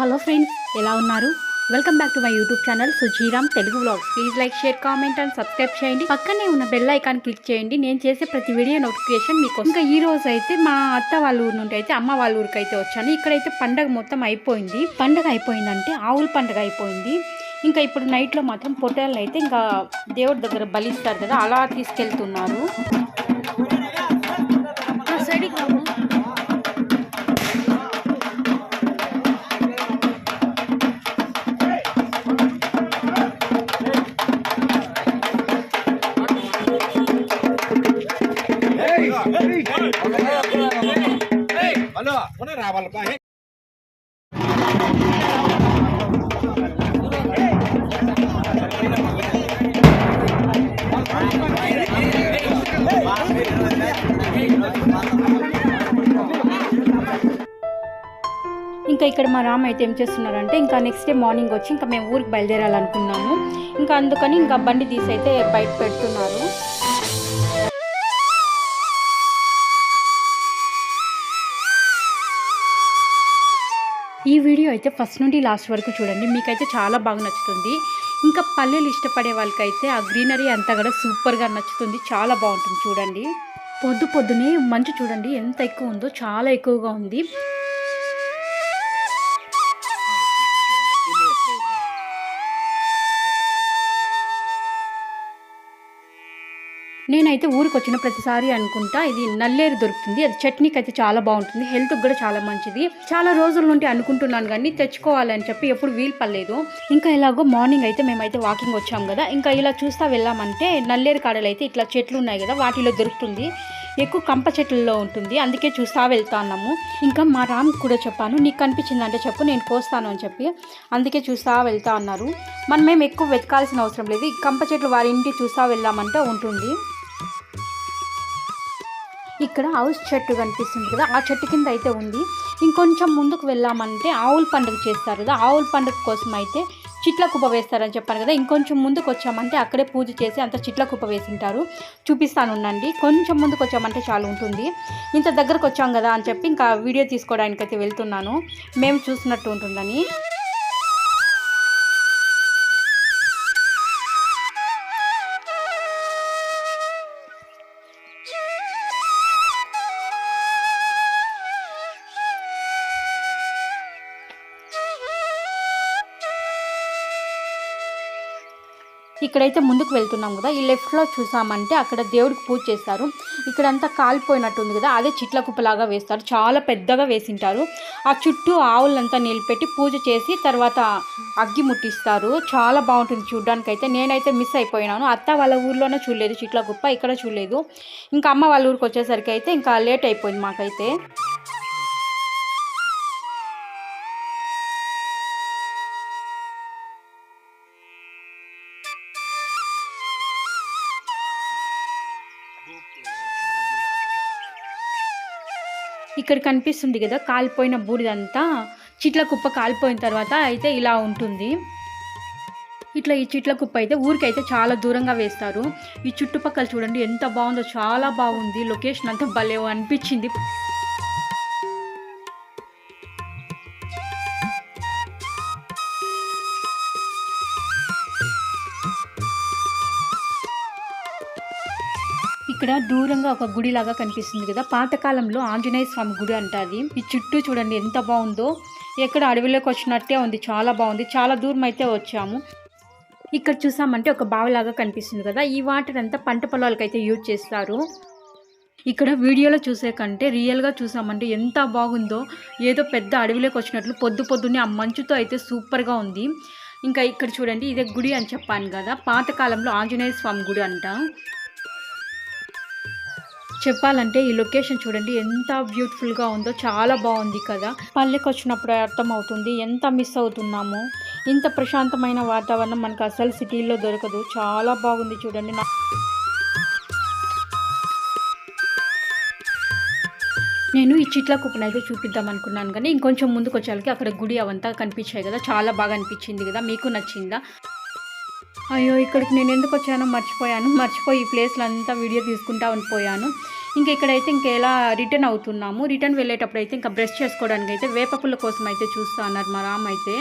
Hello friends ఎలా ఉన్నారు? Welcome back to my YouTube channel Sujiram Telugu vlogs please like share comment and subscribe చేయండి. పక్కనే ఉన్న bell icon click చేయండి. నేను చేసే ప్రతి వీడియో నోటిఫికేషన్ మీకు ఇంకా ఈ రోజు అయితే మా అత్త వాళ్ళ ఊరు నుండి అయితే అమ్మ వాళ్ళ ఊరికి అయితే వచ్చాను. ఇక్కడైతే పండగ మొత్తం అయిపోయింది. పండగ అయిపోయిందంటే ఆవుల పండగ అయిపోయింది. ఇంకా ఇప్పుడు నైట్లో మాత్రం పొట్టేళ్ళు అయితే ఇంకా దేవుడి దగ్గర బలిస్తారు కదా అలా తీసుకెళ్తున్నారు. కొనే ఇంకా ఇక్కడ మా రామ్ అయితే ఏం చేస్తున్నారంటే ఇంకా నెక్స్ట్ డే మార్నింగ్ వచ్చి ఇంకా మేము ఊరికి బయలుదేరాలనుకున్నాము. ఇంకా అందుకని ఇంకా బండి తీసి అయితే బయట పెడుతున్నారు. అయితే ఫస్ట్ నుండి లాస్ట్ వరకు చూడండి. మీకైతే చాలా బాగా నచ్చుతుంది. ఇంకా పల్లెలు ఇష్టపడే వాళ్ళకైతే ఆ గ్రీనరీ అంతా కూడా సూపర్గా నచ్చుతుంది. చాలా బాగుంటుంది చూడండి. పొద్దు పొద్దునే మంచు చూడండి. ఎంత ఎక్కువ ఉందో చాలా ఎక్కువగా ఉంది. నేనైతే ఊరికి వచ్చిన ప్రతిసారి అనుకుంటా ఇది నల్లేరు దొరుకుతుంది అది చట్నీకి అయితే చాలా బాగుంటుంది హెల్త్కి కూడా చాలా మంచిది. చాలా రోజుల నుండి అనుకుంటున్నాను కానీ తెచ్చుకోవాలని చెప్పి ఎప్పుడు వీలు పడలేదు. ఇంకా ఎలాగో మార్నింగ్ అయితే మేమైతే వాకింగ్ వచ్చాం కదా ఇంకా ఇలా చూస్తా వెళ్ళామంటే నల్లేరు కాడలు అయితే ఇట్లా చెట్లు ఉన్నాయి కదా వాటిలో దొరుకుతుంది. ఎక్కువ కంప చెట్లలో ఉంటుంది అందుకే చూస్తా వెళ్తా ఉన్నాము ఇంకా మా రామ్ కూడా చెప్పాను నీకు కనిపించిందంటే చెప్పు నేను కోస్తాను అని చెప్పి అందుకే చూస్తా వెళ్తా అన్నారు. మనం మేము ఎక్కువ వెతకాల్సిన అవసరం లేదు ఈ కంప చెట్లు వారి ఇంటి చూస్తా వెళ్ళామంటే ఉంటుంది. ఇక్కడ హౌస్ చెట్టు కనిపిస్తుంది కదా ఆ చెట్టు కింద అయితే ఉంది. ఇంకొంచెం ముందుకు వెళ్ళామంటే ఆవుల పండుగ చేస్తారు కదా ఆవుల పండుగ కోసం అయితే చిట్ల కుప్ప వేస్తారని చెప్పాను కదా. ఇంకొంచెం ముందుకు వచ్చామంటే అక్కడే పూజ చేసి అంత చిట్ల కుప్ప వేసింటారు. చూపిస్తాను ఉండండి. కొంచెం ముందుకు వచ్చామంటే చాలు ఉంటుంది. ఇంత దగ్గరకు వచ్చాం కదా అని చెప్పి ఇంకా వీడియో తీసుకోవడానికి అయితే వెళ్తున్నాను. మేము చూసినట్టు ఉంటుందని. ఇక్కడైతే ముందుకు వెళ్తున్నాం కదా ఈ లెఫ్ట్లో చూసామంటే అక్కడ దేవుడికి పూజ చేస్తారు ఇక్కడంతా కాలిపోయినట్టుంది కదా అదే చిట్ల కుప్పలాగా వేస్తారు. చాలా పెద్దగా వేసింటారు. ఆ చుట్టూ ఆవులంతా నిలబెట్టి పూజ చేసి తర్వాత అగ్గి ముట్టిస్తారు. చాలా బాగుంటుంది చూడ్డానికైతే. నేనైతే మిస్ అయిపోయినాను. అత్త వాళ్ళ ఊర్లోనే చూడలేదు చిట్ల కుప్ప ఇక్కడ చూడలేదు. ఇంకా అమ్మ వాళ్ళ ఊరికి వచ్చేసరికి అయితే ఇంకా లేట్ అయిపోయింది మాకైతే. ఇక్కడ కనిపిస్తుంది కదా కాలిపోయిన బూడిదంతా. చిట్ల కుప్ప కాలిపోయిన తర్వాత అయితే ఇలా ఉంటుంది. ఇట్లా ఈ చిట్ల కుప్ప అయితే ఊరికైతే చాలా దూరంగా వేస్తారు. ఈ చుట్టుపక్కల చూడండి ఎంత బాగుందో చాలా బాగుంది. లొకేషన్ అంతా భలే అనిపించింది. ఇక్కడ దూరంగా ఒక గుడి లాగా కనిపిస్తుంది కదా. పాతకాలంలో ఆంజనేయ స్వామి గుడి అంటారు ఈ చుట్టూ చూడండి ఎంత బాగుందో. ఎక్కడ అడవిలోకి వచ్చినట్టే ఉంది. చాలా బాగుంది. చాలా దూరం అయితే వచ్చాము. ఇక్కడ చూసామంటే ఒక బావిలాగా కనిపిస్తుంది కదా. ఈ వాటర్ అంతా పంట పొలాలకు అయితే యూజ్ చేస్తారు. ఇక్కడ వీడియోలో చూసే కంటే రియల్గా చూసామంటే ఎంత బాగుందో. ఏదో పెద్ద అడవిలోకి వచ్చినట్లు పొద్దు పొద్దున్నే ఆ మంచుతో అయితే సూపర్గా ఉంది. ఇంకా ఇక్కడ చూడండి ఇదే గుడి అని చెప్పాను కదా. పాతకాలంలో ఆంజనేయ స్వామి గుడి అంట. చెప్పాలంటే ఈ లొకేషన్ చూడండి ఎంత బ్యూటిఫుల్గా ఉందో చాలా బాగుంది కదా. పల్లెకి వచ్చినప్పుడు అర్థమవుతుంది ఎంత మిస్ అవుతున్నామో. ఇంత ప్రశాంతమైన వాతావరణం మనకు అసలు సిటీలో దొరకదు. చాలా బాగుంది చూడండి. నా నేను ఈ చిట్ల కుప్పను అయితే చూపిద్దాం అనుకున్నాను కానీ ఇంకొంచెం ముందుకు వచ్చేసరికి అక్కడ గుడి అవంతా కనిపించాయి కదా. చాలా బాగా అనిపించింది కదా. మీకు నచ్చిందా? అయ్యో ఇక్కడికి నేను ఎందుకు వచ్చానో మర్చిపోయాను. మర్చిపోయి ఈ ప్లేస్లో అంతా వీడియో తీసుకుంటా ఉండిపోయాను ఇంకా ఇక్కడైతే ఇంకా ఎలా రిటర్న్ అవుతున్నాము? రిటర్న్ వెళ్ళేటప్పుడు అయితే ఇంకా బ్రష్ చేసుకోవడానికి అయితే వేప కోసం అయితే చూస్తా అన్నారు మా రామ్ అయితే.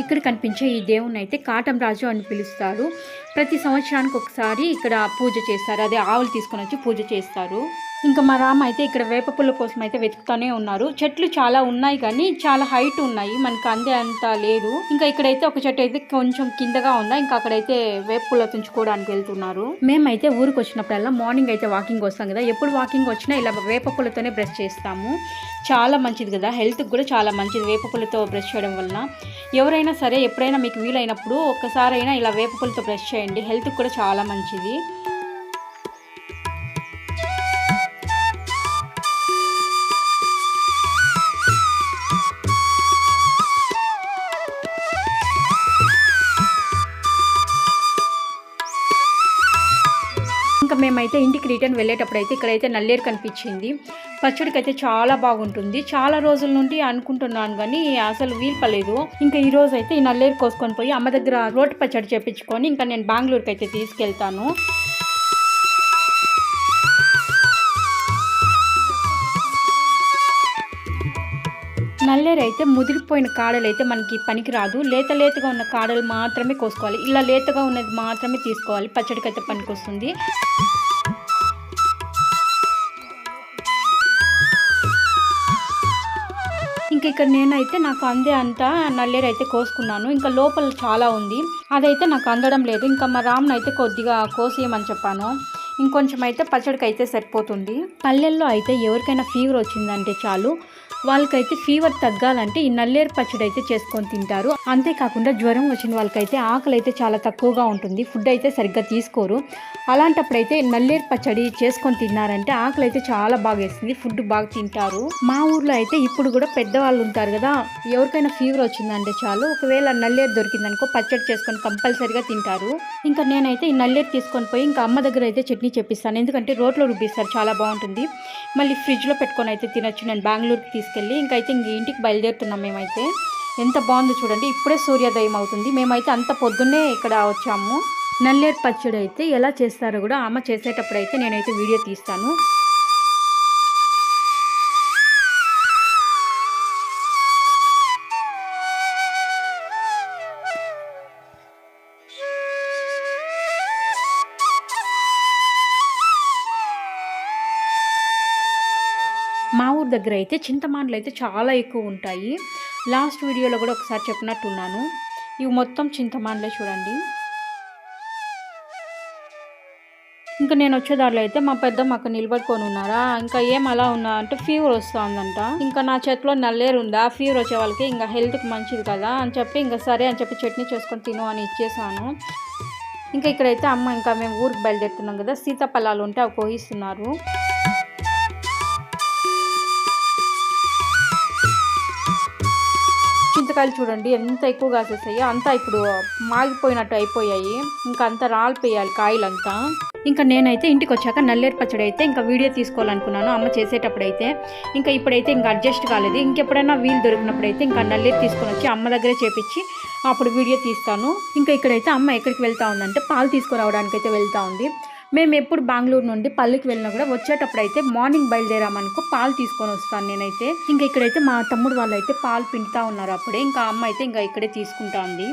ఇక్కడ కనిపించే ఈ దేవుని అయితే కాటం రాజు అని పిలుస్తారు. ప్రతి సంవత్సరానికి ఒకసారి ఇక్కడ పూజ చేస్తారు. అదే ఆవులు తీసుకొని వచ్చి పూజ చేస్తారు. ఇంకా మా రామ అయితే ఇక్కడ వేప పుల్ల కోసం అయితే వెతుకుతూనే ఉన్నారు. చెట్లు చాలా ఉన్నాయి కానీ చాలా హైట్ ఉన్నాయి. మనకి అందే అంత లేదు. ఇంకా ఇక్కడైతే ఒక చెట్టు అయితే కొంచెం కిందగా ఉందా? ఇంకా అక్కడైతే వేప పుల్ల తుంచుకోవడానికి వెళ్తున్నారు. మేమైతే ఊరికి వచ్చినప్పుడల్లా మార్నింగ్ అయితే వాకింగ్ వస్తాం కదా. ఎప్పుడు వాకింగ్ వచ్చినా ఇలా వేప పుల్లతోనే బ్రష్ చేస్తాము. చాలా మంచిది కదా. హెల్త్కి కూడా చాలా మంచిది వేప పుల్లతో బ్రష్ చేయడం వలన. ఎవరైనా సరే ఎప్పుడైనా మీకు వీలైనప్పుడు ఒక్కసారైనా ఇలా వేప పుల్లతో బ్రష్ చేయండి. హెల్త్కి కూడా చాలా మంచిది. అయితే ఇంటికి రిటర్న్ వెళ్ళేటప్పుడు అయితే ఇక్కడైతే నల్లేరు కనిపించింది. పచ్చడికి అయితే చాలా బాగుంటుంది. చాలా రోజుల నుండి అనుకుంటున్నాను కానీ అసలు వీల్పలేదు. ఇంకా ఈ రోజు అయితే ఈ నల్లేరు కోసుకొని పోయి అమ్మ దగ్గర రోటి పచ్చడి చేపించుకొని ఇంకా నేను బెంగళూరుకి అయితే తీసుకెళ్తాను. నల్లేరు అయితే ముదిరిపోయిన కాడలు అయితే మనకి పనికి రాదు లేత లేతగా ఉన్న కాడలు మాత్రమే కోసుకోవాలి. ఇలా లేతగా ఉన్నది మాత్రమే తీసుకోవాలి. పచ్చడికి అయితే ఇంకా ఇక్కడ నేనైతే నాకు అందే అంత నల్లేరు అయితే కోసుకున్నాను. ఇంకా లోపల చాలా ఉంది. అదైతే నాకు అందడం లేదు. ఇంకా మా రామ్ను అయితే కొద్దిగా కోసేయమని చెప్పాను. ఇంకొంచెం అయితే పచ్చడికి అయితే సరిపోతుంది. పల్లెల్లో అయితే ఎవరికైనా ఫీవర్ వచ్చిందంటే చాలు. వాళ్ళకైతే ఫీవర్ తగ్గాలంటే ఈ నల్లేరు పచ్చడి అయితే చేసుకొని తింటారు. అంతేకాకుండా జ్వరం వచ్చిన వాళ్ళకైతే ఆకలి అయితే చాలా తక్కువగా ఉంటుంది. ఫుడ్ అయితే సరిగ్గా తీసుకోరు. అలాంటప్పుడైతే నల్లేరు పచ్చడి చేసుకొని తిన్నారంటే ఆకలి అయితే చాలా బాగా వేస్తుంది. ఫుడ్ బాగా తింటారు. మా ఊర్లో అయితే ఇప్పుడు కూడా పెద్దవాళ్ళు ఉంటారు కదా ఎవరికైనా ఫీవర్ వచ్చిందంటే చాలు ఒకవేళ నల్లేరు దొరికిందనుకో పచ్చడి చేసుకొని కంపల్సరిగా తింటారు. ఇంకా నేనైతే ఈ నల్లేరు తీసుకొని పోయి ఇంకా అమ్మ దగ్గర అయితే చట్నీ చెప్పిస్తాను. ఎందుకంటే రోట్లో రుబ్బిస్తారు చాలా బాగుంటుంది. మళ్ళీ ఫ్రిడ్జ్లో పెట్టుకొని అయితే తినొచ్చు. నేను బెంగళూరుకి తీసుకెళ్ళి ఇంకా అయితే ఇంక ఇంటికి బయలుదేరుతున్నాం మేమైతే. ఎంత బాగుందో చూడండి. ఇప్పుడే సూర్యోదయం అవుతుంది. మేమైతే అంత పొద్దున్నే ఇక్కడ వచ్చాము. నల్లేరు పచ్చడి అయితే ఎలా చేస్తారో కూడా అమ్మ చేసేటప్పుడు అయితే నేనైతే వీడియో తీస్తాను. దగ్గర అయితే చింతమాండ్లు అయితే చాలా ఎక్కువ ఉంటాయి. లాస్ట్ వీడియోలో కూడా ఒకసారి చెప్పినట్టున్నాను. ఇవి మొత్తం చింతమాండ్లే చూడండి. ఇంకా నేను వచ్చేదారిలో అయితే మా పెద్దమ్మ అక్కడ నిలబడుకొని ఉన్నారా? ఇంకా ఏం అలా ఉన్నా అంటే ఫీవర్ వస్తుందంట. ఇంకా నా చేతిలో నల్లేరు ఉందా? ఫీవర్ వచ్చే వాళ్ళకి ఇంకా హెల్త్కి మంచిది కదా అని చెప్పి ఇంకా సరే అని చెప్పి చట్నీ చేసుకొని తిను అని ఇచ్చేసాను. ఇంకా ఇక్కడైతే అమ్మ ఇంకా మేము ఊరికి బయలుదేరుతున్నాం కదా. సీతాఫలాలు ఉంటే అవి కోహిస్తున్నారు చింతకాయలు చూడండి ఎంత ఎక్కువ కాసేసాయో అంతా ఇప్పుడు మాగిపోయినట్టు అయిపోయాయి. ఇంకా అంతా రాలిపోయాలి కాయలంతా. ఇంకా నేనైతే ఇంటికి వచ్చాక నల్లేరు పచ్చడి అయితే ఇంకా వీడియో తీసుకోవాలనుకున్నాను అమ్మ చేసేటప్పుడు అయితే ఇంకా ఇప్పుడైతే ఇంకా అడ్జస్ట్ కాలేదు. ఇంకెప్పుడైనా వీలు దొరికినప్పుడు అయితే ఇంకా నల్లేరు తీసుకొని వచ్చి అమ్మ దగ్గరే చేపించి అప్పుడు వీడియో తీస్తాను. ఇంకా ఇక్కడైతే అమ్మ ఎక్కడికి వెళ్తా ఉందంటే పాలు తీసుకురావడానికి అయితే వెళ్తా ఉంది. మేము ఎప్పుడు బెంగళూరు నుండి పల్లెకి వెళ్ళినా కూడా వచ్చేటప్పుడు అయితే మార్నింగ్ బయలుదేరామనుకో పాలు తీసుకొని వస్తాను నేనైతే. ఇంకా ఇక్కడైతే మా తమ్ముడు వాళ్ళు అయితే పాలు పిండుతా ఉన్నారు అప్పుడే. ఇంకా అమ్మ అయితే ఇంకా ఇక్కడే తీసుకుంటా ఉంది.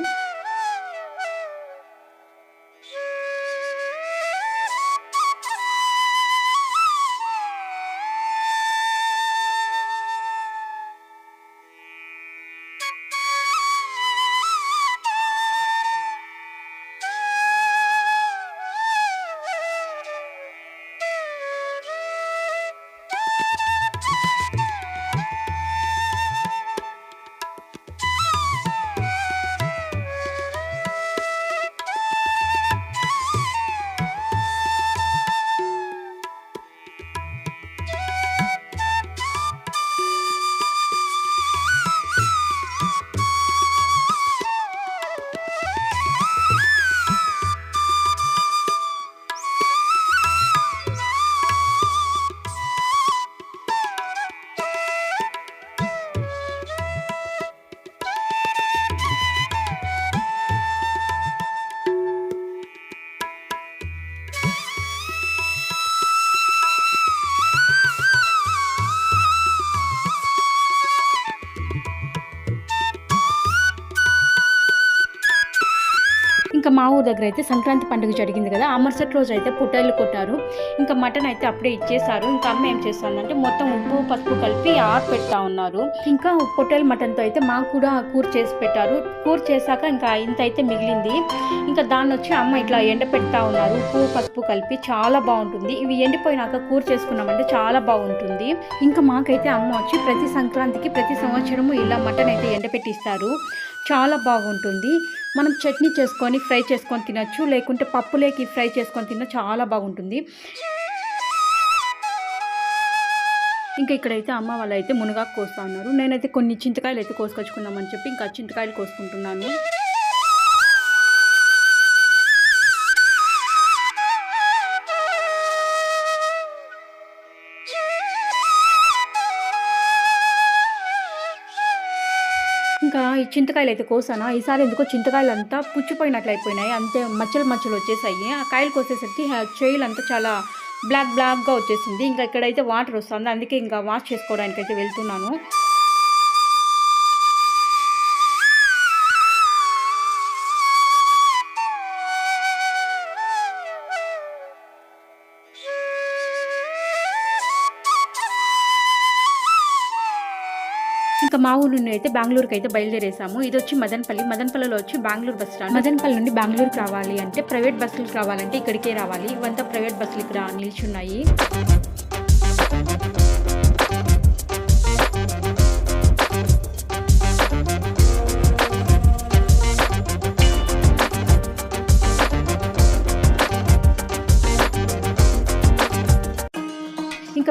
ఊరు దగ్గర అయితే సంక్రాంతి పండుగ జరిగింది కదా ఆ మరుసటి రోజు అయితే పుట్టలు కొట్టారు. ఇంకా మటన్ అయితే అప్పుడే ఇచ్చేసారు ఇంకా అమ్మ ఏం చేస్తానంటే మొత్తం ఉప్పు పసుపు కలిపి ఆరు పెడతా ఉన్నారు. ఇంకా పొట్టేలు మటన్తో అయితే మాకు కూడా కూర చేసి పెట్టారు. కూర చేశాక ఇంకా ఇంత అయితే మిగిలింది. ఇంకా దాన్ని వచ్చి అమ్మ ఇట్లా ఎండ పెడతా ఉన్నారు. ఉప్పు పసుపు కలిపి చాలా బాగుంటుంది. ఇవి ఎండిపోయినాక కూర చేసుకున్నామంటే చాలా బాగుంటుంది. ఇంకా మాకైతే అమ్మ వచ్చి ప్రతి సంక్రాంతికి ప్రతి సంవత్సరము ఇలా మటన్ అయితే ఎండపెట్టిస్తారు. చాలా బాగుంటుంది. మనం చట్నీ చేసుకొని ఫ్రై చేసుకొని తినచ్చు లేకుంటే పప్పులేకి ఫ్రై చేసుకొని తిన్న చాలా బాగుంటుంది. ఇంకా ఇక్కడైతే అమ్మ వాళ్ళు అయితే మునగాకు కోస్తా ఉన్నారు. నేనైతే కొన్ని చింతకాయలు అయితే కోసుకొచ్చుకుందామని చెప్పి ఇంకా చింతకాయలు కోసుకుంటున్నాను. చింతకాయలు అయితే కోసాను? ఈసారి ఎందుకో చింతకాయలు అంతా పుచ్చిపోయినట్లు అయిపోయినాయి. అంతే మచ్చలు మచ్చలు వచ్చేసాయి. ఆ కాయలు కోసేసరికి ఆ చేయిలు అంతా చాలా బ్లాక్ బ్లాక్గా వచ్చేసింది. ఇంకా ఇక్కడైతే వాటర్ వస్తుంది. అందుకే ఇంకా వాష్ చేసుకోవడానికి అయితే వెళ్తున్నాను. మా ఊరు నుండి అయితే బెంగళూరుకి అయితే బయలుదేరేసాము. ఇది వచ్చి మదనపల్లి. మదనపల్లిలో వచ్చి బెంగళూరు బస్ స్టాండ్. మదనపల్లి నుండి బెంగళూరుకి రావాలి అంటే ప్రైవేట్ బస్సులకు రావాలంటే ఇక్కడికే రావాలి. ఇవంతా ప్రైవేట్ బస్సులు ఇక్కడ నిల్చున్నాయి.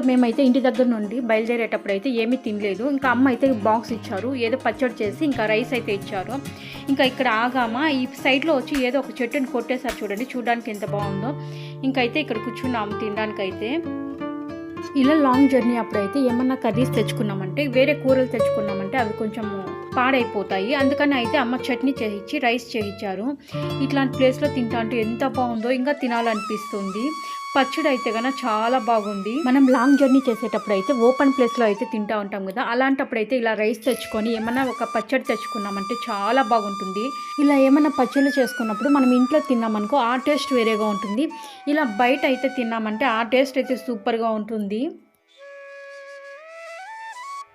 మేమైతే ఇంటి దగ్గర నుండి బయలుదేరేటప్పుడు అయితే ఏమీ తినలేదు. ఇంకా అమ్మ అయితే బాక్స్ ఇచ్చారు. ఏదో పచ్చడి చేసి ఇంకా రైస్ అయితే ఇచ్చారు. ఇంకా ఇక్కడ ఆగామా? ఈ సైడ్లో వచ్చి ఏదో ఒక చెట్టుని కొట్టేసారు చూడండి. చూడడానికి ఎంత బాగుందో. ఇంకా అయితే ఇక్కడ కూర్చున్నాము తినడానికి అయితే ఇలా లాంగ్ జర్నీ అప్పుడైతే ఏమన్నా కర్రీస్ తెచ్చుకున్నామంటే వేరే కూరలు తెచ్చుకున్నామంటే అవి కొంచెం పాడైపోతాయి. అందుకని అయితే అమ్మ చట్నీ చేయించి రైస్ చేయించారు. ఇట్లాంటి ప్లేస్లో తింటా అంటే ఎంత బాగుందో. ఇంకా తినాలనిపిస్తుంది. పచ్చడి అయితే కనుక చాలా బాగుంది. మనం లాంగ్ జర్నీ చేసేటప్పుడు అయితే ఓపెన్ ప్లేస్లో అయితే తింటా ఉంటాం కదా. అలాంటప్పుడు అయితే ఇలా రైస్ తెచ్చుకొని ఏమైనా ఒక పచ్చడి తెచ్చుకున్నామంటే చాలా బాగుంటుంది. ఇలా ఏమైనా పచ్చళ్ళు చేసుకున్నప్పుడు మనం ఇంట్లో తిన్నామనుకో ఆ టేస్ట్ వేరేగా ఉంటుంది. ఇలా బయట అయితే తిన్నామంటే ఆ టేస్ట్ అయితే సూపర్గా ఉంటుంది.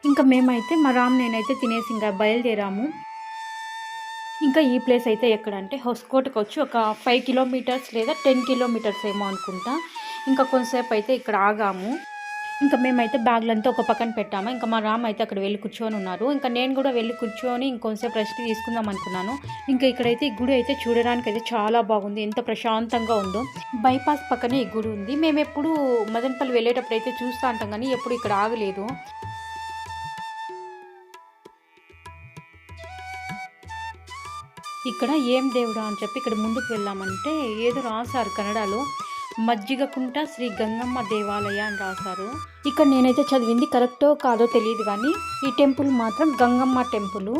ఇంకా మేమైతే మా రామ్ నేనైతే తినేసి ఇంకా బయలుదేరాము. ఇంకా ఈ ప్లేస్ అయితే ఎక్కడంటే హొస్కోట్కి వచ్చి ఒక ఫైవ్ కిలోమీటర్స్ లేదా టెన్ కిలోమీటర్స్ ఏమో అనుకుంటా. ఇంకా కొంతసేపు అయితే ఇక్కడ ఆగాము. ఇంకా మేమైతే బ్యాగ్లంతా ఒక పక్కన పెట్టాము. ఇంకా మా రామ్ అయితే అక్కడ వెళ్ళి కూర్చొని ఉన్నారు. ఇంకా నేను కూడా వెళ్ళి కూర్చొని ఇంకొంతసేపు రెస్ట్ తీసుకుందాం అనుకున్నాను. ఇంకా ఇక్కడైతే ఈ గుడి అయితే చూడడానికి అయితే చాలా బాగుంది. ఎంత ప్రశాంతంగా ఉందో. బైపాస్ పక్కనే ఈ గుడి ఉంది. మేము ఎప్పుడు మదనపల్లి వెళ్ళేటప్పుడు అయితే చూస్తూ ఉంటాం కానీ ఎప్పుడు ఇక్కడ ఆగలేదు. ఇక్కడ ఏం దేవుడా అని చెప్పి ఇక్కడ ముందుకు వెళ్ళామంటే ఏదో రాశారు కన్నడలో. మజ్జిగకుంట శ్రీ గంగమ్మ దేవాలయ అని రాశారు. ఇక్కడ నేనైతే చదివింది కరెక్టో కాదో తెలియదు కానీ ఈ టెంపుల్ మాత్రం గంగమ్మ టెంపుల్.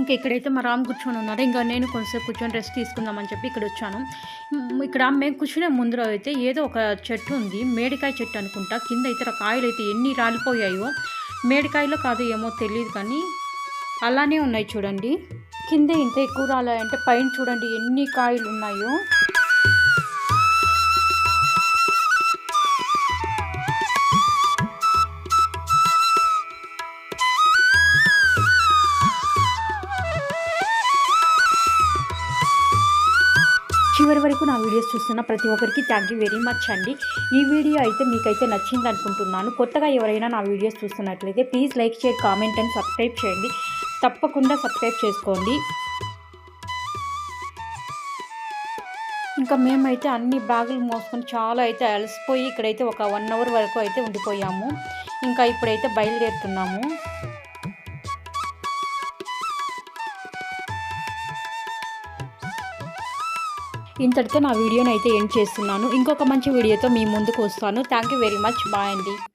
ఇంకా ఇక్కడైతే మా రామ్ కూర్చొని ఉన్నారు. ఇంకా నేను కొంచెం కూర్చొని రెస్ట్ తీసుకుందామని చెప్పి ఇక్కడ వచ్చాను. ఇక్కడ మేము కూర్చునే ముందర అయితే ఏదో ఒక చెట్టు ఉంది. మేడికాయ చెట్టు అనుకుంటా. కింద అయితే కాయలు అయితే ఎన్ని రాలిపోయాయో. మేడికాయలో కాదు ఏమో తెలియదు కానీ అలానే ఉన్నాయి చూడండి. కింద ఇంత ఎక్కువ రాలంటే పైన చూడండి ఎన్ని కాయలు ఉన్నాయో. వరకు నా వీడియోస్ చూస్తున్న ప్రతి ఒక్కరికి థ్యాంక్ యూ వెరీ మచ్ అండి. ఈ వీడియో అయితే మీకైతే నచ్చింది అనుకుంటున్నాను. కొత్తగా ఎవరైనా నా వీడియోస్ చూస్తున్నట్లయితే please like share comment and subscribe చేయండి. తప్పకుండా సబ్స్క్రైబ్ చేసుకోండి. ఇంకా మేమైతే అన్ని బ్యాగులు మోసుకొని చాలా అయితే అలసిపోయి ఇక్కడైతే ఒక వన్ అవర్ వరకు అయితే ఉండిపోయాము. ఇంకా ఇప్పుడైతే బయలుదేరుతున్నాము. ఇంతటితో నా వీడియోని అయితే ఎండ్ చేస్తున్నాను. ఇంకొక మంచి వీడియోతో మీ ముందుకు వస్తాను. Thank you very much bye అండి.